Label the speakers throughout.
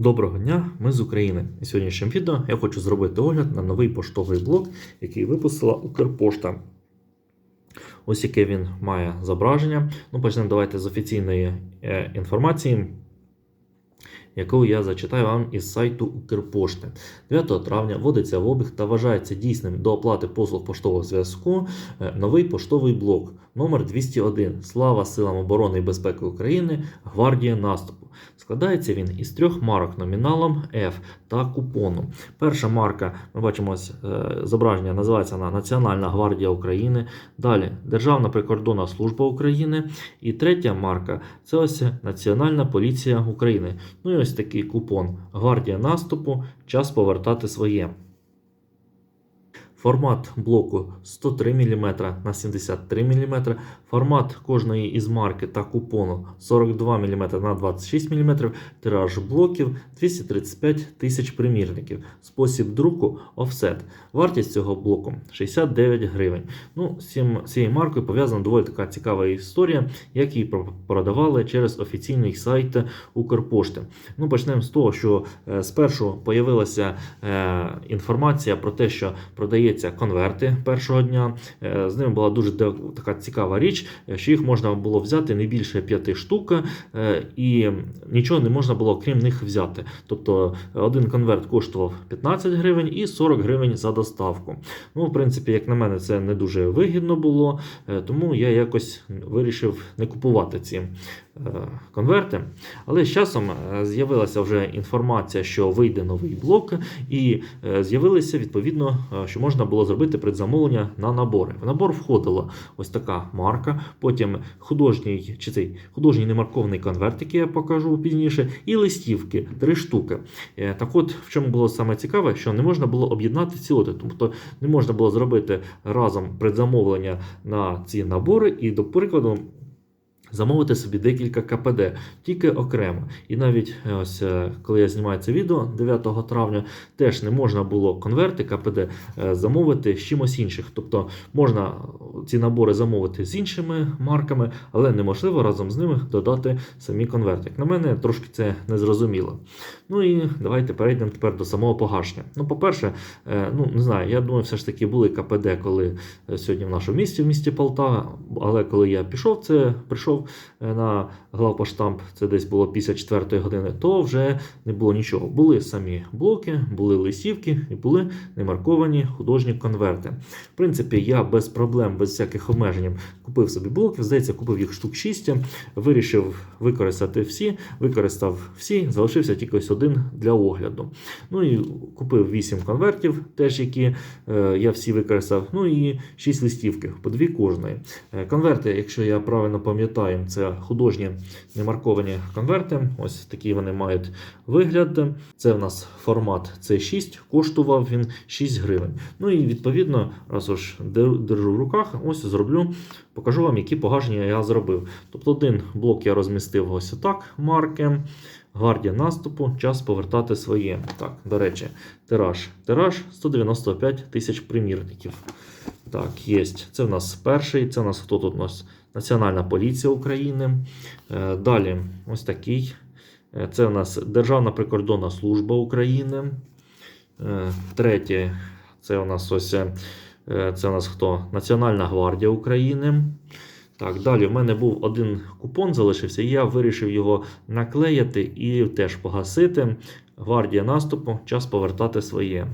Speaker 1: Доброго дня, ми з України. І сьогоднішнім відео я хочу зробити огляд на новий поштовий блок, який випустила Укрпошта. Ось яке він має зображення. Ну, почнемо давайте з офіційної е, інформації, яку я зачитаю вам із сайту Укрпошти. 9 травня вводиться в обіг та вважається дійсним до оплати послуг поштового зв'язку е, новий поштовий блок номер 201 Слава силам оборони і безпеки України, Гвардія наступу. Складається він із трьох марок номіналом F та купону. Перша марка, ми бачимо е, зображення, називається вона Національна гвардія України. Далі Державна прикордонна служба України. І третя марка це ось Національна поліція України. Ну і ось такий купон Гвардія наступу. Час повертати своє. Формат блоку 103 мм на 73 мм. Формат кожної із марки та купону 42 мм на 26 мм. Тираж блоків 235 тисяч примірників. Спосіб друку офсет. Вартість цього блоку 69 гривень. Ну, з цією маркою пов'язана доволі така цікава історія, як її продавали через офіційний сайт Укрпошти. Ну, почнемо з того, що е, спершу появилася е, інформація про те, що продається конверти першого дня. Е, з ними була дуже така цікава річ, що їх можна було взяти не більше п'яти штук, е, і нічого не можна було крім них взяти. Тобто е, один конверт коштував 15 гривень і 40 гривень за доставку. Ну, в принципі, як на мене, це не дуже вигідно було, тому я якось вирішив не купувати ці конверти. Але з часом з'явилася вже інформація, що вийде новий блок, і з'явилося відповідно, що можна було зробити предзамовлення на набори. В набор входила ось така марка, потім художній чи цей художній немаркований конверт, який я покажу пізніше, і листівки три штуки. Е, Так от, в чому було саме цікаве, що не можна було об'єднати ці лоти, тобто не можна було зробити разом предзамовлення на ці набори, і, до прикладу, замовити собі декілька КПД, тільки окремо. І навіть е, ось е, коли я знімаю це відео 9 травня, теж не можна було конверти КПД е, замовити з чимось інших. Тобто можна ці набори замовити з іншими марками, але неможливо разом з ними додати самі конверти. Як на мене, трошки це незрозуміло. Ну і давайте перейдемо тепер до самого погашення. Ну, по-перше, ну не знаю, я думаю, все ж таки були КПД, коли сьогодні в нашому місті, в місті Полтава. Але коли я пішов, це прийшов е, на главпоштамп, це десь було після 4 години, то вже не було нічого. Були самі блоки, були листівки і були немарковані художні конверти. В принципі, я без проблем, без всяких обмежень купив собі блоки. Здається, купив їх штук 6, вирішив використати всі, використав всі, залишився тільки ось один для огляду. Ну і купив 8 конвертів, теж які е, я всі використав. Ну і 6 листівки, по дві кожної. Е, Конверти, якщо я правильно пам'ятаю, це художні немарковані конверти. Ось такі вони мають вигляд. Це в нас формат C6, коштував він 6 гривень. Ну і відповідно, раз уж держу в руках, ось зроблю, покажу вам, які погашення я зробив. Тобто один блок я розмістив ось так, марки. Гвардія наступу, час повертати своє. Так, до речі, тираж. Тираж 195 тисяч примірників. Так, є. Це в нас перший. Це в нас хто тут у нас? Національна поліція України. Е, Далі, ось такий. Е, Це у нас Державна прикордонна служба України. Е, Третє, це у нас ось це у нас хто? Національна гвардія України. Так, далі в мене був один купон залишився, і я вирішив його наклеїти і теж погасити. Гвардія наступу, час повертати своє.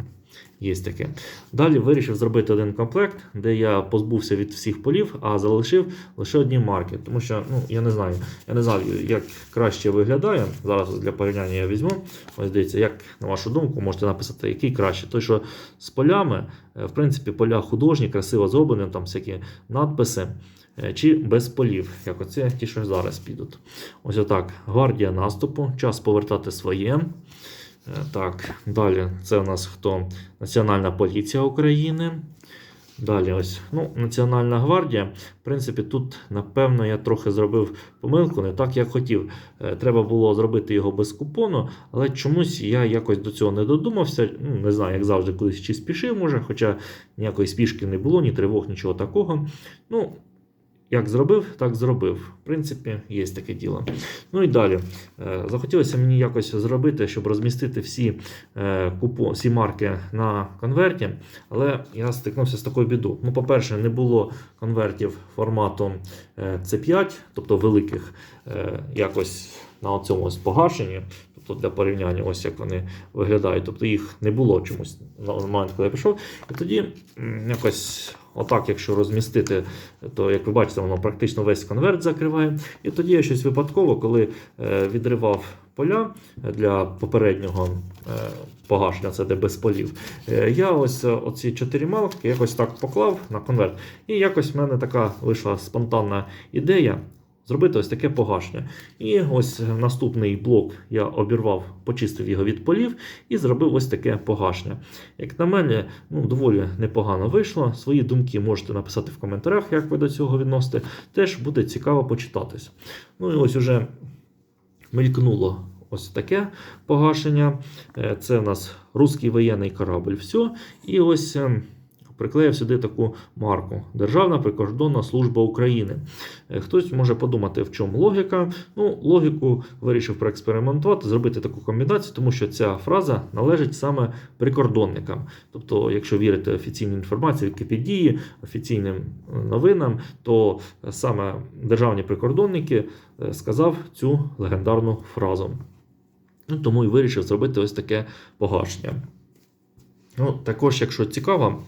Speaker 1: Є таке. Далі вирішив зробити один комплект, де я позбувся від всіх полів, а залишив лише одні марки. Тому що ну, я не знаю, я не знаю, як краще виглядає. Зараз для порівняння я візьму. Ось дивіться, як на вашу думку, можете написати, який краще. Той, що з полями, е, в принципі, поля художні, красиво зроблені, там всякі надписи. Е, Чи без полів, як оце ті, що зараз підуть. Ось отак. Гвардія наступу, час повертати своє. Е, Так, далі це у нас хто? Національна поліція України. Далі, ось ну, Національна гвардія. В принципі, тут, напевно, я трохи зробив помилку, не так, як хотів. Е, Треба було зробити його без купону, але чомусь я якось до цього не додумався. Ну, не знаю, як завжди, колись чи спішив, може, хоча ніякої спішки не було, ні тривог, нічого такого. Ну, як зробив, так зробив. В принципі, є таке діло. Ну і далі. Е, Захотілося мені якось зробити, щоб розмістити всі, е, купо, всі марки на конверті, але я стикнувся з такою бідою. Ну, по-перше, не було конвертів формату е, C5, тобто великих, е, якось на цьому погашенні. Тобто для порівняння, ось як вони виглядають. Тобто їх не було чомусь на момент, коли я пішов. І тоді якось отак, якщо розмістити, то як ви бачите, воно практично весь конверт закриває. І тоді я щось випадково, коли е, відривав поля для попереднього е, погашення, це де без полів, е, я ось е, оці чотири малки якось так поклав на конверт. І якось в мене така вийшла спонтанна ідея. Зробити ось таке погашення. І ось наступний блок я обірвав, почистив його від полів і зробив ось таке погашення. Як на мене, ну, доволі непогано вийшло. Свої думки можете написати в коментарях, як ви до цього відносите. Теж буде цікаво почитатись. Ну і ось уже мелькнуло ось таке погашення. Е, Це у нас русський воєнний корабль. Все. І ось. Приклеїв сюди таку марку Державна прикордонна служба України. Е, Хтось може подумати, в чому логіка. Ну, логіку вирішив проекспериментувати, зробити таку комбінацію, тому що ця фраза належить саме прикордонникам. Тобто, якщо вірити офіційній інформації Вікіпедії, офіційним е, новинам, то саме державні прикордонники е, сказав цю легендарну фразу. Ну, тому і вирішив зробити ось таке погашення. Ну, також, якщо цікаво,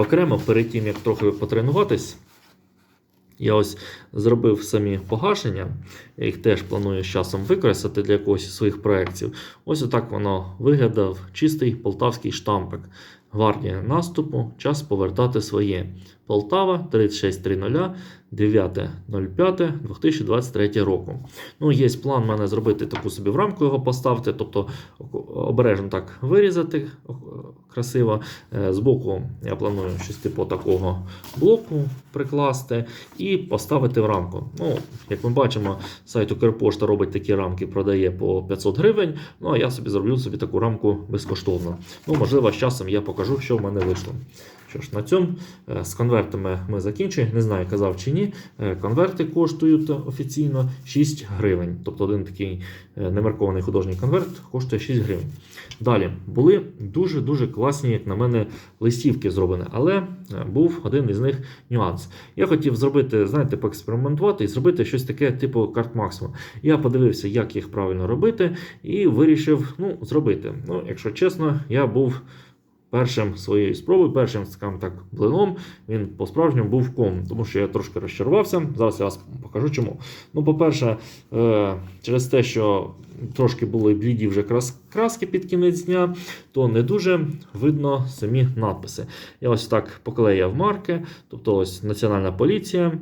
Speaker 1: окремо перед тим, як трохи потренуватись, я ось зробив самі погашення. Я їх теж планую з часом використати для якогось із своїх проєктів. Ось отак воно виглядав чистий полтавський штампик. Гвардія наступу, час повертати своє. Полтава 3630 9.05.2023 року. Ну, є план в мене зробити таку собі в рамку його поставити, тобто обережно так вирізати красиво. Е, Збоку я планую щось типу такого блоку прикласти і поставити в рамку. Ну, Як ми бачимо, сайт Укрпошта робить такі рамки, продає по 500 гривень. Ну а я собі зроблю собі таку рамку безкоштовно. Ну, Можливо, з часом я покажу, що в мене вийшло. Що ж, на цьому е, з конвертами ми закінчуємо. Не знаю, казав чи ні. Е, Конверти коштують офіційно 6 гривень. Тобто один такий е, немаркований художній конверт коштує 6 гривень. Далі були дуже-дуже класні, як на мене, листівки зроблені, але був один із них нюанс. Я хотів зробити, знаєте, поекспериментувати і зробити щось таке, типу карт максимум. Я подивився, як їх правильно робити, і вирішив ну, зробити. Ну, якщо чесно, я був. Першим своєю спробою, першим, скажімо так, блином, він по-справжньому був ком, тому що я трошки розчарувався. Зараз я вас покажу чому. Ну, по-перше, е, через те, що трошки були бліді вже краски під кінець дня, то не дуже видно самі надписи. Я ось так поклеяв марки, тобто ось Національна поліція.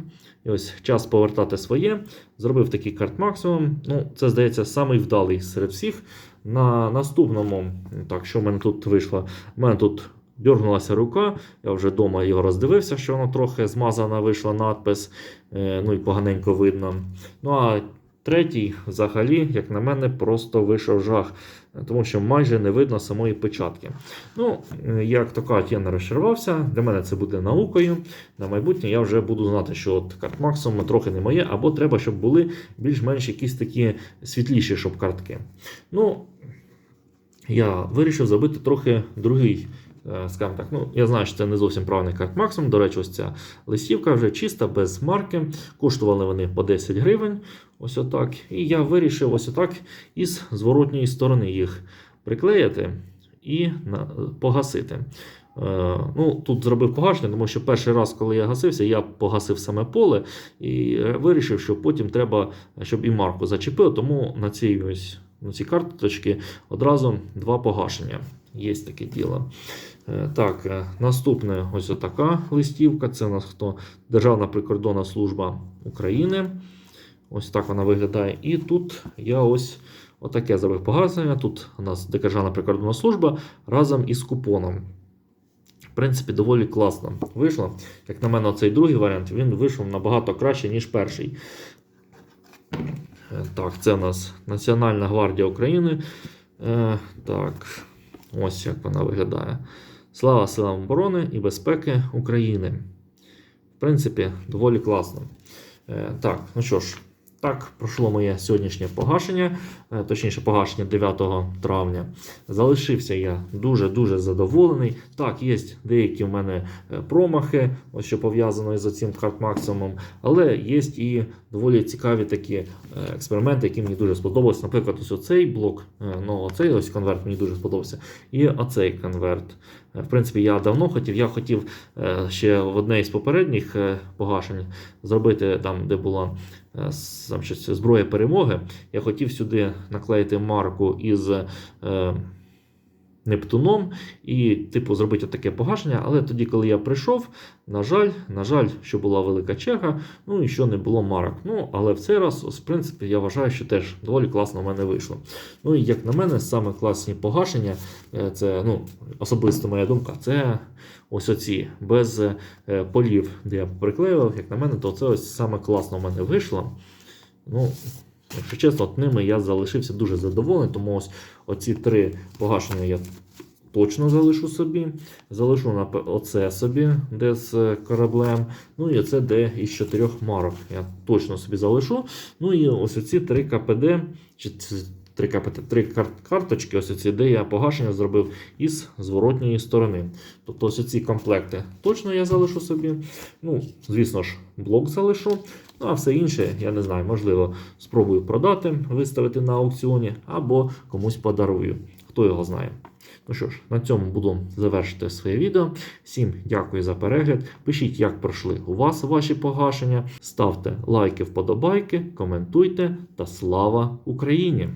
Speaker 1: І ось час повертати своє. Зробив такий карт максимум. Ну, це здається самий вдалий серед всіх. На наступному, так, що в мене тут вийшло? У мене тут дергнулася рука. Я вже вдома його роздивився, що воно трохи змазана вийшла надпис, е, ну і поганенько видно. Ну а третій, взагалі, як на мене, просто вийшов жах, тому що майже не видно самої печатки. Ну, як то кажуть, я не розчарувався. Для мене це буде наукою. На майбутнє я вже буду знати, що от карт максимум трохи не моє, або треба, щоб були більш-менш якісь такі світліші, щоб картки. Ну, я вирішив зробити трохи другий. Е, Скажімо так, ну я знаю, що це не зовсім правильний карт максимум. До речі, ось ця листівка вже чиста, без марки. Коштували вони по 10 гривень. Ось отак. І я вирішив ось отак із зворотньої сторони їх приклеїти і погасити. Е, Ну, Тут зробив погашення, тому що перший раз, коли я гасився, я погасив саме поле і е, вирішив, що потім треба, щоб і марку зачепив, тому на цій ось на цій карточці одразу два погашення. Є таке діло. Е, Так, е, наступне ось така листівка. Це у нас хто? Державна прикордонна служба України. Ось так вона виглядає. І тут я ось отаке зробив погашення. Тут у нас Державна прикордонна служба разом із купоном. В принципі, доволі класно вийшло. Як на мене, цей другий варіант він вийшов набагато краще, ніж перший. Е, Так, це у нас Національна гвардія України. Так, ось як вона виглядає. Слава силам оборони і безпеки України. в принципі, доволі класно. Е, Так, ну що ж, так, пройшло моє сьогоднішнє погашення, е, точніше, погашення 9 травня. Залишився я дуже-дуже задоволений. Так, є деякі в мене е, промахи, ось що пов'язано із цим карт максимумом, але є і доволі цікаві такі е, експерименти, які мені дуже сподобалися. Наприклад, ось оцей блок, ну оцей ось конверт мені дуже сподобався. І оцей конверт. В принципі, я давно хотів. Я хотів ще в одне із попередніх погашень зробити там, де була е, с- там щось зброя перемоги. Я хотів сюди наклеїти марку із. Нептуном і, типу, зробити таке погашення. Але тоді, коли я прийшов, на жаль, на жаль, що була велика черга, ну і що не було марок. Ну, але в цей раз, в принципі, я вважаю, що теж доволі класно в мене вийшло. Ну і як на мене, саме класні погашення, е, це ну, особисто моя думка, це ось оці без е, полів, де я приклеював, як на мене, то це ось саме класно в мене вийшло. Ну, якщо чесно, от ними я залишився дуже задоволений, тому ось оці три погашення я точно залишу собі. Залишу оце собі, де з е, кораблем. Ну і оце де із чотирьох марок. Я точно собі залишу. Ну і ось оці три КПД, три три кар- карточки, ось оці, де я погашення зробив із зворотньої сторони. Тобто ось ці комплекти точно я залишу собі. Ну, звісно ж, блок залишу. Ну, а все інше, я не знаю, можливо, спробую продати, виставити на аукціоні або комусь подарую. Хто його знає. Ну що ж, на цьому буду завершити своє відео. Всім дякую за перегляд. Пишіть, як пройшли у вас ваші погашення. Ставте лайки, вподобайки, коментуйте та слава Україні!